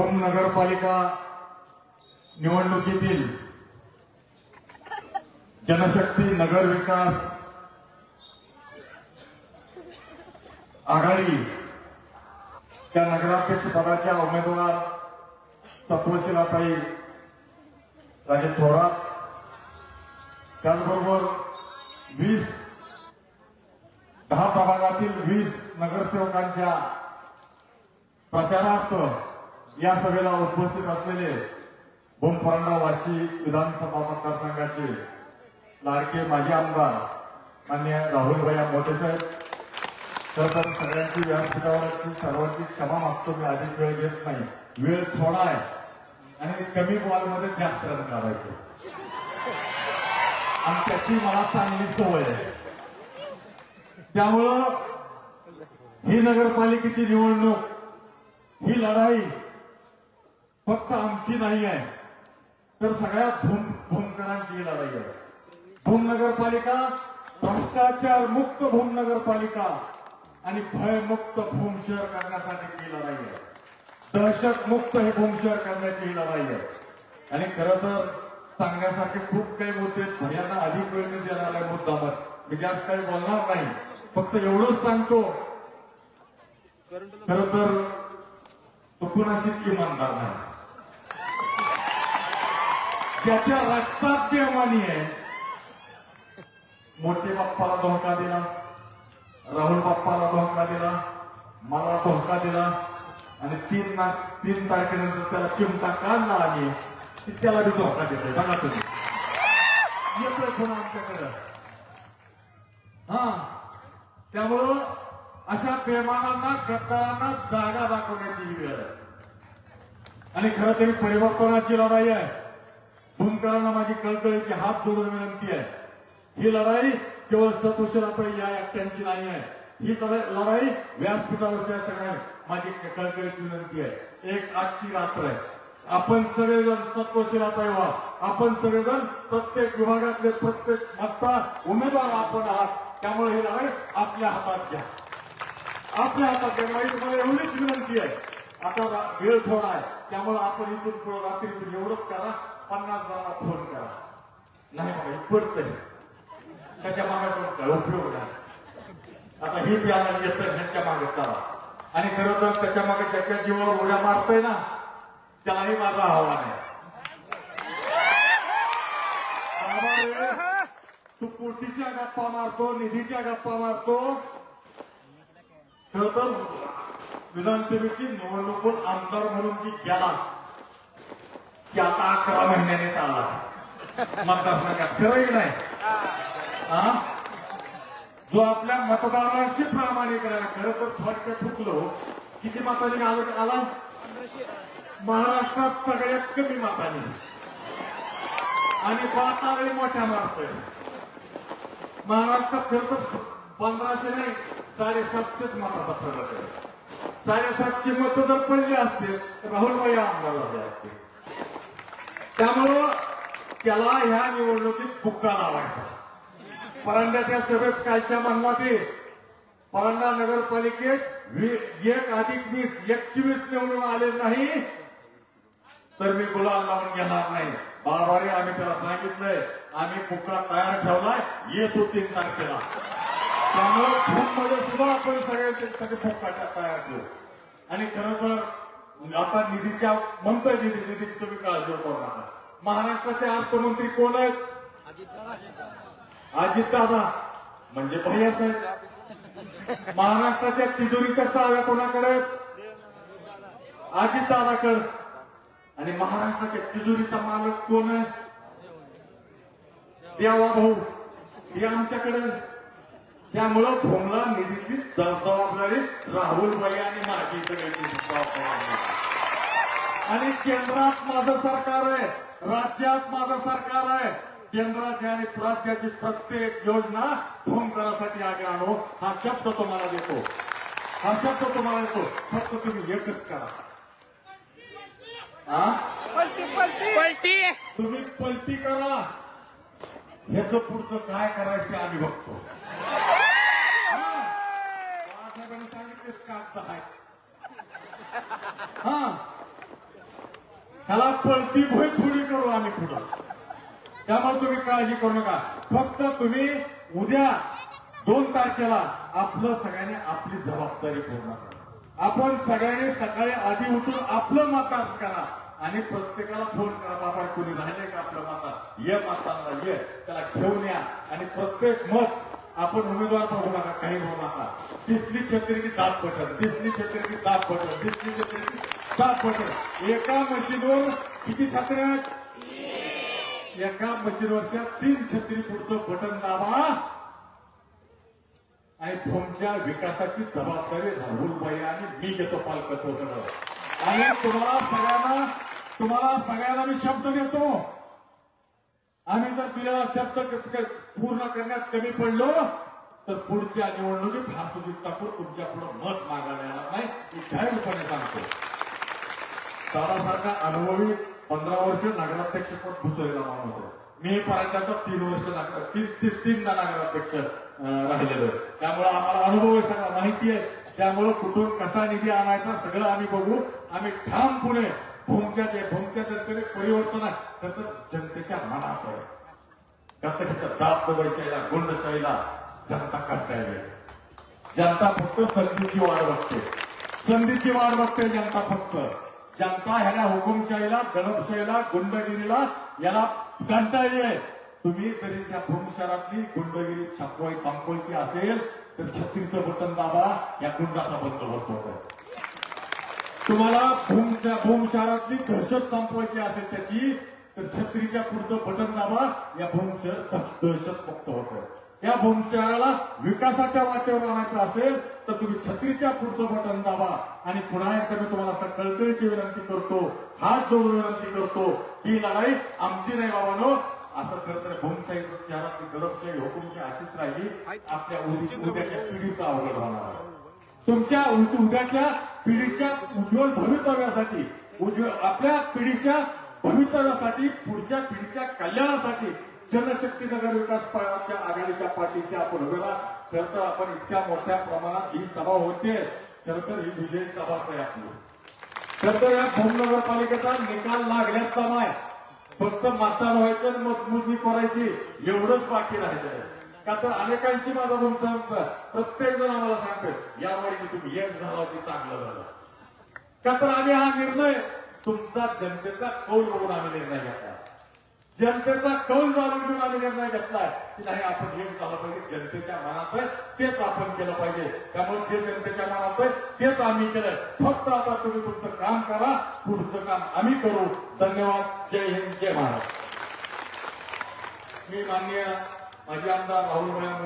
भूम नगरपालिका निवडणुकीतील जनशक्ती नगर विकास आघाडी त्या नगराध्यक्ष पदाच्या उमेदवार तत्वशिलाताई राजे थोरात. त्याचबरोबर वीस दहा प्रभागातील वीस नगरसेवकांच्या प्रचारार्थ या सभेला उपस्थित असलेले बोमफरंडा वाशी विधानसभा मतदारसंघाचे लाडके माजी आमदार मान्य राहुल भैया मोठे साहेब. तर तर सगळ्यांची व्यासपीठावरची सर्वांची क्षमा मागतो. मी अधिक वेळ घेत नाही. वेळ थोडा आहे. आणि कमी बॉलमध्ये जास्त रन काढायचे. आणि त्याची मला चांगली सवय आहे. त्यामुळं ही नगरपालिकेची निवडणूक ही लढाई फक्त आमची नाही आहे. तर सगळ्या भूम भूमकरांची ही लढाई आहे भूम नगरपालिका भ्रष्टाचार मुक्त भूम नगरपालिका आणि भयमुक्त भूम शहर करण्यासाठी ही नाहीये आहे दहशत मुक्त हे भूम शहर करण्याची ही लढाई आहे आणि खरं तर सांगण्यासारखे खूप काही मुद्दे आहेत. भैयांना अधिक वेळ मी देणार आहे मुद्दावर मी जास्त काही बोलणार नाही. फक्त एवढंच सांगतो. खरं तर तो कुणाशीच इमानदार नाही. त्याच्या रक्तात देवानी आहे. मोठे बाप्पाला धोका दिला. राहुल बाप्पाला धोका दिला. मला धोका दिला. आणि तीन ना तीन तारखेनंतर त्याला चिमटा काढला आणि त्याला बी धोका देतोय बघा तुम्ही. येतोय पुन्हा आमच्याकडं. हा. त्यामुळं अशा बेमानांना गद्दारांना जागा दाखवण्याची वेळ आहे. आणि खरं तरी परिवर्तनाची लढाई आहे. भूमकरांना माझी कळकळीची हात जोडून विनंती आहे. ही लढाई केवळ सतुशलाताई या एकट्यांची नाही आहे. ही लढाई व्यासपीठावरच्या सगळ्या माझी कळकळीची विनंती आहे. एक आजची रात्र आहे. आपण सगळेजण सत्वशीलाताई व्हा आपण सगळेजण प्रत्येक विभागातले प्रत्येक मतदार उमेदवार आपण आहात. त्यामुळे ही लढाई आपल्या हातात घ्या. आपल्या हातात घ्या. माझी तुम्हाला एवढीच विनंती आहे. आता वेळ थोडा आहे. त्यामुळे आपण इथून पुढे रात्री एवढंच करा. पन्नास जणांना फोन करा. नाही बघा पडतंय. त्याच्यामागे पण काय? उपयोग नाही. आता ही प्याला येतं ह्यांच्या मागे करा आणि खरं तर त्याच्यामागे त्याच्या जीवावर उड्या मारतोय ना त्यालाही माझा आव्हान आहे तू पोटीच्या गप्पा मारतो निधीच्या गप्पा मारतो? खरं तर विधानसभेची निवडणुकीत आमदार म्हणून ती गेला की आता अकरा महिन्याने आला मतदारसंघात की नाही. हा? जो आपल्या मतदारांशी प्रामाणिक आहे खरं तर थोडक्यात चुकलो. किती मतांनी आलो? आला महाराष्ट्रात सगळ्यात कमी मतांनी. आणि बातावेळी मोठ्या मारतोय. महाराष्ट्रात खरं तर पंधराशे नाही साडेसातशेच आहे. साडेसातशे मतं जर पडली असतील तर राहुलबाई आमदार झाले असतील. त्यामुळं त्याला ह्या निवडणुकीत बुक्का लावायचा. परंड्याच्या सभेत कालच्या म्हणला ते परांडा नगरपालिकेत एक अधिक वीस एकवीस निवडून आले नाही तर मी गुलाम लावून घेणार नाही. बाबारे आम्ही त्याला सांगितलंय आम्ही बुक्का तयार ठेवलाय येतो तीन तारखेला. त्यामुळे मध्ये सुद्धा आपण सगळ्यांसाठी फुक्काच्या तयार ठेवू. आणि खरं तर म्हणजे आता निधीच्या म्हणतोय निधी निधीची तुम्ही काळजी करू नका. महाराष्ट्राचे अर्थमंत्री कोण आहेत? अजितदादा. म्हणजे भैया साहेब. महाराष्ट्राच्या तिजोरीच्या चाव्या कोणाकडे अजितदादाकडे. आणि महाराष्ट्राच्या तिजोरीचा मालक कोण आहे? देवा भाऊ. हे आमच्याकडे त्यामुळं भोमला निधीची जबाबदारी राहुल भाई आणि माझी सगळ्यांची जबाबदारी. आणि केंद्रात माझं सरकार आहे राज्यात माझं सरकार आहे. केंद्राची आणि राज्याची प्रत्येक योजना भूमकरासाठी आगे आणू. हा शब्द तुम्हाला देतो. हा शब्द तुम्हाला देतो. फक्त तुम्ही एकच करा. हा पलटी तुम्ही पलटी करा. ह्याचं पुढचं काय करायचं आम्ही बघतो. साहेबांनी सांगितलेच कागद आहे हा त्याला पळती भोय थोडी करू आम्ही पुढं. त्यामुळे तुम्ही काळजी करू नका फक्त तुम्ही उद्या दोन तारखेला आपलं सगळ्यांनी आपली जबाबदारी पूर्ण करा आपण सगळ्यांनी सकाळी आधी उठून आपलं मतदान करा आणि प्रत्येकाला फोन करा बाबा कोणी राहिले का आपलं मतदान ये मतदानला ये त्याला घेऊन या आणि प्रत्येक मत आपण उमेदवार बघू नका काही होऊ नका. दिसली छत्री की दाब बटन दिसली छत्री की दाब दिसली छत्री की दाब बटन एका मशीनवर किती छत्र्या आहेत? एका. मशीनवरच्या तीन छत्री पुढचं बटन दाबा. आणि तुमच्या विकासाची जबाबदारी राहुलबाई आणि मी घेतो पालकत्व सगळं आणि तुम्हाला सगळ्यांना तुम्हाला सगळ्यांना मी शब्द देतो. आम्ही जर दिलेला शब्द पूर्ण करण्यात कमी पडलो तर पुढच्या निवडणुकीत हा सुजित ठाकूर तुमच्यापुढे मत मागायला येणार नाही मी जाहीरपणे सांगतो. सारासारखा अनुभवी पंधरा वर्ष नगराध्यक्ष पद भुसवलेला माणूस मी पर्यंतचा तीन वर्ष नगर- तीन तीन तीनदा नगराध्यक्ष राहिलेलो आहे. त्यामुळे आम्हाला अनुभव आहे सगळा माहिती आहे. त्यामुळे कुठून कसा निधी आणायचा सगळं आम्ही बघू. आम्ही ठामपणे भूमच्या जे भूमच्या जनतेने परिवर्तन आहे तर जनतेच्या मनात आहे. कसं त्याच्या दाब दबायच्या गुंडशाहीला जनता करता येईल जनता फक्त संधीची वाट बघते. संधीची वाट बघते जनता फक्त. जनता ह्याला हुकुमशाहीला दडपशाहीला गुंडगिरीला याला कंटाळली आहे तुम्ही जरी त्या भूमशहरातली गुंडगिरी छापवाय संपवायची असेल तर छत्रीचं बटन दाबा या गुंडाचा बंदोबस्त होत आहे तुम्हाला भूमच्या दहशत संपवायची असेल त्याची तर छत्रीच्या पुढचं बटन दाबा. या भूम दहशत मुक्त होत. या भूमचाराला विकासाच्या वाटेवर आणायचं असेल तर तुम्ही छत्रीच्या पुढचं बटन दाबा. आणि पुन्हा एकदा मी तुम्हाला असं कळकळीची विनंती करतो हात जोडून विनंती करतो ही लढाई आमची नाही बाबानो. असं खरं तर भूमशाही शहरातली गरबशाही हुकुमशाही अशीच राहिली. आपल्या उद्याच्या पिढीचा अवघड होणार आहे. तुमच्या उद्याच्या पिढीच्या उज्ज्वल भवितव्यासाठी उज्ज्वल आपल्या पिढीच्या भवितव्यासाठी पुढच्या पिढीच्या कल्याणासाठी जनशक्ती नगर विकास पक्षाच्या आघाडीच्या पाठीशी आपण उभे खर तर आपण इतक्या मोठ्या प्रमाणात ही सभा होते. खर तर ही विजयी सभा आहे आपली. खर तर या भूमनगरपालिकेचा निकाल लागल्याचा नाही फक्त मतदान व्हायचं आणि करायची एवढंच बाकी राहिलं आहे. का तर अनेकांची माझा तुमचा प्रत्येक जण आम्हाला सांगतोय यावेळी तुम्ही एक झाला की चांगलं झालं. का तर आम्ही हा निर्णय तुमचा जनतेचा कौल बघून आम्ही निर्णय घेतला. जनतेचा कौल जाणून घेऊन आम्ही निर्णय घेतलाय की नाही आपण एक झालं पाहिजे जनतेच्या मनात आहे तेच आपण केलं पाहिजे. त्यामुळे जे जनतेच्या मनात आहे तेच आम्ही केलंय. फक्त आता तुम्ही तुमचं काम करा पुढचं काम आम्ही करू. धन्यवाद. जय हिंद जय महाराज मी माननीय 아기 한다 나오는 거야.